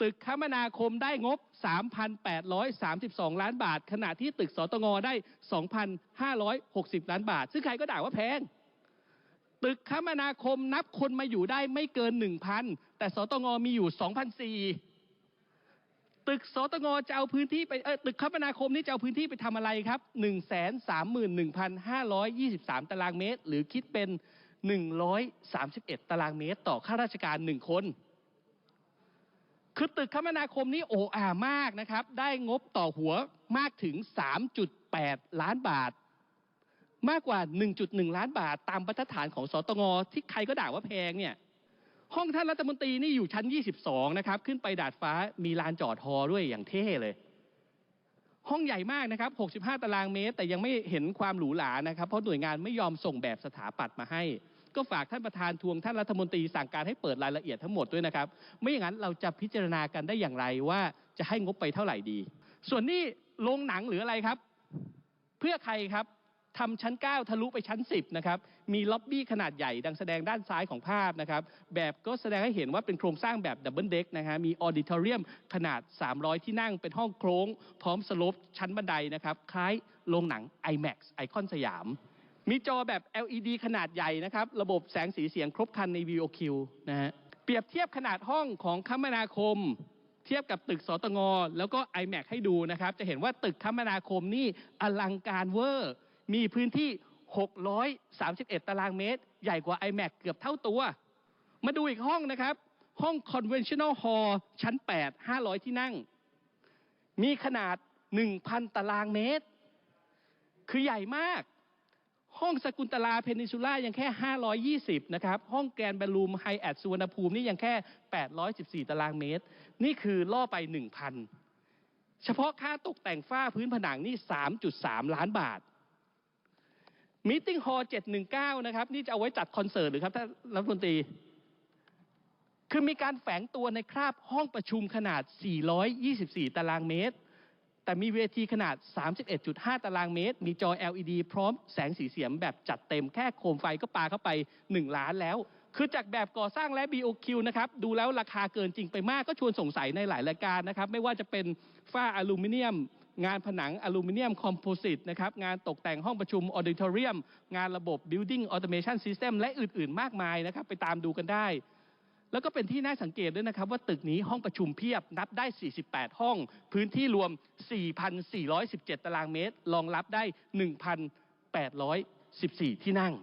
ตึกคมนาคมได้งบ3,832ล้านบาท ขณะที่ตึกสตงได้ 2,560 ล้านบาท ซึ่งใครก็ด่าว่าแพง ตึกคมนาคมนับคนมาอยู่ได้ไม่เกิน 1,000 แต่สตงมีอยู่2,004ตึกสตงจะเอาพื้นที่ไปเออตึกคมนาคมนี่จะเอาพื้นที่ไปทำอะไรครับ 131,523 ตารางเมตร หรือคิดเป็น 131 ตารางเมตร ต่อข้าราชการ 1 คน คือตึกคมนาคมนี่โอ้อามากนะครับได้งบต่อหัวมากถึง3.8ล้านบาท มากกว่า 1.1 ล้านบาท ตามบรรทัดฐานของสตงที่ใครก็ด่าว่าแพงเนี่ยห้องท่านรัฐมนตรีนี่อยู่ชั้น 22 นะครับ ขึ้นไปดาดฟ้ามีลานจอดฮอด้วยอย่างเท่เลย ห้องใหญ่มากนะครับ 65 ตารางเมตร แต่ยังไม่เห็นความหรูหรานะครับ เพราะหน่วยงานไม่ยอมส่งแบบสถาปัตย์มาให้ ก็ฝากท่านประธานทวงท่านรัฐมนตรีสั่งการให้เปิดรายละเอียดทั้งหมดด้วยนะครับ ไม่อย่างนั้นเราจะพิจารณากันได้อย่างไรว่าจะให้งบไปเท่าไหร่ดี ส่วนนี้โรงหนังหรืออะไรครับ เพื่อใครครับทำชั้น 9 ทะลุไปชั้น 10 นะครับ มีล็อบบี้ขนาดใหญ่ดังแสดงด้านซ้ายของภาพนะครับ แบบก็แสดงให้เห็นว่าเป็นโครงสร้างแบบดับเบิลเด็กนะฮะ มีออดิทอเรียมขนาด 300 ที่นั่ง เป็นห้องโครงพร้อมสลปชั้นบันไดนะครับ คล้ายโรงหนัง IMAX ไอคอนสยาม มีจอแบบ LED ขนาดใหญ่นะครับ ระบบแสงสีเสียงครบครันใน VOQ นะฮะเปรียบเทียบขนาดห้องของคมนาคม เทียบกับตึกสตงแล้วก็ iMac ให้ดูนะครับ จะเห็นว่าตึกคมนาคมนี่อลังการเวอร์ มีพื้นที่ 631 ตารางเมตร ใหญ่กว่า iMac เกือบเท่าตัว มาดูอีกห้องนะครับ ห้อง Conventional Hall ชั้น 8 500 ที่นั่ง มีขนาด 1,000 ตารางเมตร คือใหญ่มาก ห้องสกุลตลาเพนินซูล่ายังแค่ 520 นะครับ ห้องแกรนด์บอลลูมไฮแอดสุวรรณภูมินี่ยังแค่ 814 ตารางเมตร นี่คือล่อไป 1,000 เฉพาะค่าตกแต่งฝ้าพื้นผนังนี่ 3.3 ล้านบาทมิ팅ฮอล719 นะครับ นี่จะเอาไว้จัดคอนเสิร์ตหรือครับท่านรัฐมนตรี คือมีการแฝงตัวในคราบห้องประชุมขนาด 424 ตารางเมตร แต่มีเวทีขนาด 31.5 ตารางเมตร มีจอ LED พร้อมแสงสีเสียงแบบจัดเต็มแค่โคมไฟก็ปาเข้าไป 1 ล้านแล้ว คือจากแบบก่อสร้างและ BOQ นะครับดูแล้วราคาเกินจริงไปมากก็ชวนสงสัยในหลายรายการนะครับไม่ว่าจะเป็นฝ้าอลูมิเนียมงานผนังอลูมิเนียมคอมโพสิตนะครับงานตกแต่งห้องประชุมออเดิทอเรียม งานระบบ Building Automation System และอื่น ๆ มากมายนะครับไปตามดูกันได้ แล้วก็เป็นที่น่าสังเกตด้วยนะครับว่าตึกนี้ห้องประชุมเพียบนับได้ 48 ห้อง พื้นที่รวม 4,417 ตารางเมตร รองรับได้ 1,814 ที่นั่ง